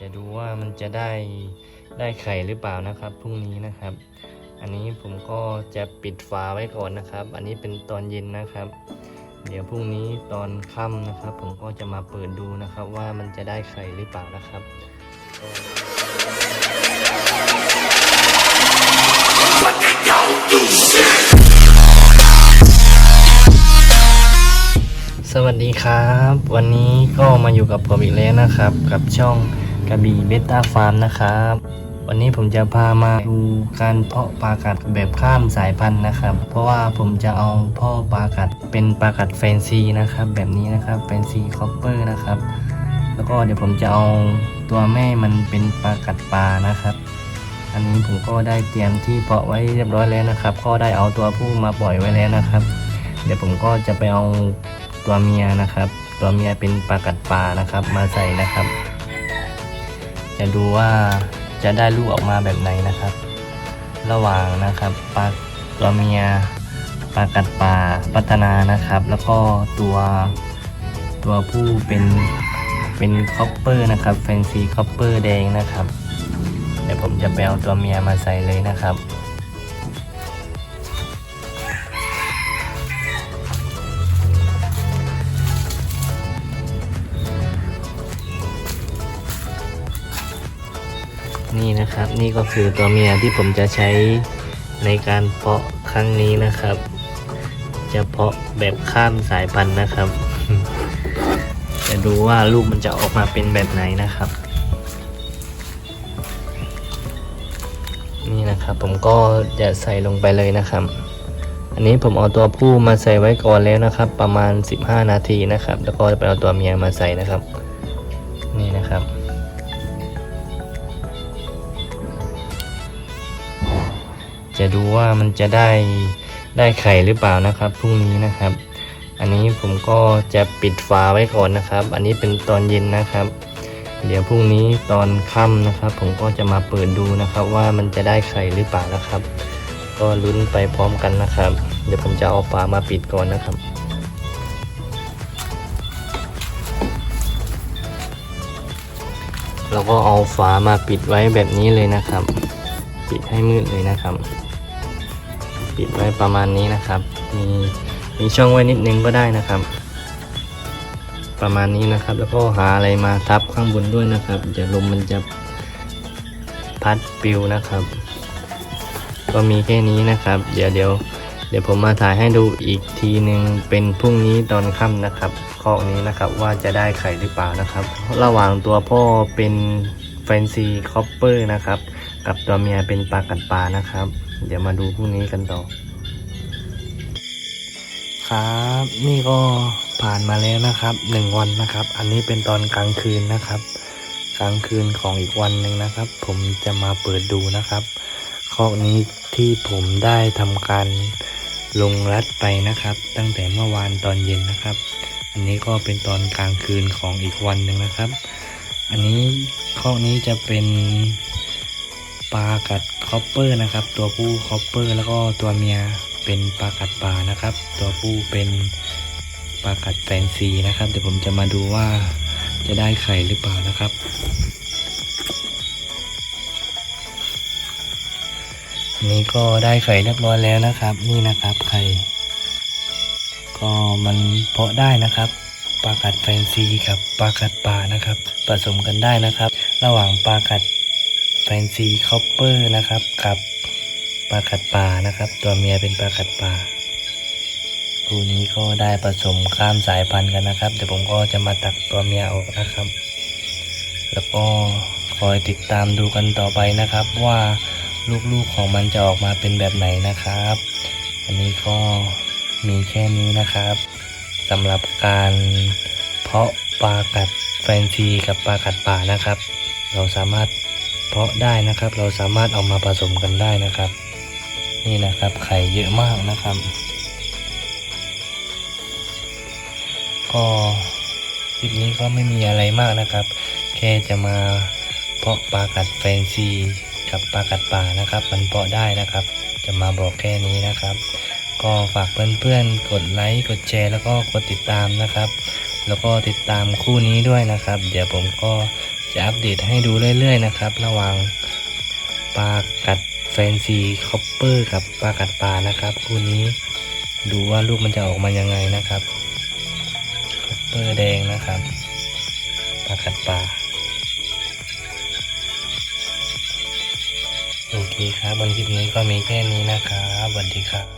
จะดูว่ามันจะได้ได้ไข่หรือเปล่านะครับพรุ่งนี้นะครับ อันนี้ผมก็จะปิดฝาไว้ก่อนนะครับ อันนี้เป็นตอนเย็นนะครับ เดี๋ยวพรุ่งนี้ตอนค่ำนะครับ ผมก็จะมาเปิดดูนะครับ ว่ามันจะได้ไข่หรือเปล่านะครับสวัสดีครับ วันนี้ก็มาอยู่กับผมอีกแล้วนะครับ กับช่อง กระบี่เบต้าฟาร์มนะครับ วันนี้ผมจะพามาดูการเพาะปลากัดแบบข้ามสายพันธุ์นะครับ เพราะว่าผมจะเอาพ่อปลากัดเป็นปลากัดแฟนซีนะครับ แบบนี้นะครับแฟนซีคอปเปอร์นะครับ แล้วก็เดี๋ยวผมจะเอาตัวแม่มันเป็นปลากัดปลานะครับ อันนี้ผมก็ได้เตรียมที่เพาะไว้เรียบร้อยแล้วนะครับ ก็ได้เอาตัวผู้มาปล่อยไว้แล้วนะครับ เดี๋ยวผมก็จะไปเอาตัวเมียนะครับ ตัวเมียเป็นปลากัดปลานะครับ มาใส่นะครับ จะดูว่าจะได้ลูกออกมาแบบไหนนะครับ ระหว่างนะครับปลาตัวเมียปลากัดปลาพัฒนานะครับ แล้วก็ตัวตัวผู้เป็นเป็นคอปเปอร์นะครับแฟนซีคอปเปอร์แดงนะครับเดี๋ยวผมจะไปเอาตัวเมียมาใส่เลยนะครับ นะครับ นี่ก็คือตัวเมียที่ผมจะใช้ในการเพาะครั้งนี้นะครับ จะเพาะแบบข้ามสายพันธุ์นะครับ จะดูว่าลูกมันจะออกมาเป็นแบบไหนนะครับ นี่นะครับผมก็จะใส่ลงไปเลยนะครับ อันนี้ผมเอาตัวผู้มาใส่ไว้ก่อนแล้วนะครับ ประมาณ 15 นาทีนะครับ แล้วก็ไปเอาตัวเมียมาใส่นะครับ นี่นะครับ จะดูว่ามันจะได้ได้ไข่หรือเปล่านะครับพรุ่งนี้นะครับ อันนี้ผมก็จะปิดฝาไว้ก่อนนะครับ อันนี้เป็นตอนเย็นนะครับ เดี๋ยวพรุ่งนี้ตอนค่ำนะครับ ผมก็จะมาเปิดดูนะครับ ว่ามันจะได้ไข่หรือเปล่านะครับ ก็ลุ้นไปพร้อมกันนะครับ เดี๋ยวผมจะเอาฝามาปิดก่อนนะครับเราก็เอาฝามาปิดไว้แบบนี้เลยนะครับ ปิดให้มืดเลยนะครับ ปิดไว้ประมาณนี้นะครับ มีมีช่องไว้นิดนึงก็ได้นะครับ ประมาณนี้นะครับ แล้วก็หาอะไรมาทับข้างบนด้วยนะครับเดี๋ยวลมมันจะพัดปลิวนะครับ ก็มีแค่นี้นะครับ เดี๋ยวเดี๋ยวเดี๋ยวผมมาถ่ายให้ดูอีกทีหนึ่งเป็นพรุ่งนี้ตอนค่ำนะครับข้อนี้นะครับว่าจะได้ไข่หรือเปล่านะครับ ระหว่างตัวพ่อเป็นแฟนซีคอปเปอร์นะครับ กับตัวเมียเป็นปลากัดปลานะครับ เดี๋ยวมาดูพรุ่งนี้กันต่อ ครับนี่ก็ผ่านมาแล้วนะครับหนึ่งวันนะครับ อันนี้เป็นตอนกลางคืนนะครับ กลางคืนของอีกวันหนึ่งนะครับ ผมจะมาเปิดดูนะครับคอกนี้ที่ผมได้ทำการลงรัดไปนะครับ ตั้งแต่เมื่อวานตอนเย็นนะครับ อันนี้ก็เป็นตอนกลางคืนของอีกวันหนึ่งนะครับ อันนี้คอกนี้จะเป็น ปลากัดคอปเปอร์นะครับ ตัวผู้คอปเปอร์แล้วก็ตัวเมียเป็นปลากัดปลานะครับ ตัวผู้เป็นปลากัดแฟนซีนะครับ เดี๋ยวผมจะมาดูว่าจะได้ไข่หรือเปล่านะครับนนี้ก็ได้ไข่เรียบร้อยแล้วนะครับ นี่นะครับไข่ก็มันเพาะได้นะครับปลากัดแฟนซีกับปลากัดปลานะครับ ผสมกันได้นะครับ ระหว่างปลากัด แฟนซีคอปเปอร์นะครับ กับปลากัดป่านะครับ ตัวเมียเป็นปลากัดป่าคู่นี้ก็ได้ผสมข้ามสายพันธุ์กันนะครับ เดี๋ยวผมก็จะมาตักตัวเมียออกนะครับ แล้วก็คอยติดตามดูกันต่อไปนะครับ ว่าลูกๆของมันจะออกมาเป็นแบบไหนนะครับ อันนี้ก็มีแค่นี้นะครับสำหรับการเพาะปลากัดแฟนซีกับปลากัดป่านะครับ เราสามารถ เพาะได้นะครับ เราสามารถเอามาผสมกันได้นะครับ นี่นะครับไข่เยอะมากนะครับ ก็คลิปนี้ก็ไม่มีอะไรมากนะครับ แค่จะมาเพาะปลากัดแฟนซีกับปลากัดป่านะครับ มันเพาะได้นะครับ จะมาบอกแค่นี้นะครับ ก็ฝากเพื่อนๆ กดไลค์กดแชร์แล้วก็กดติดตามนะครับ แล้วก็ติดตามคู่นี้ด้วยนะครับ เดี๋ยวผมก็ จะจะอัปเดตให้ดูเรื่อยๆนะครับ ระหว่างปลากัดแฟนซีคอปเปอร์กับปลากัดปลานะครับคู่นี้ดูว่าลูกมันจะออกมายังไงนะครับคอปเปอร์แดงนะครับปลากัดปลาโอเคครับวันคลิปนี้ก็มีแค่นี้นะครับสวัสดีครับ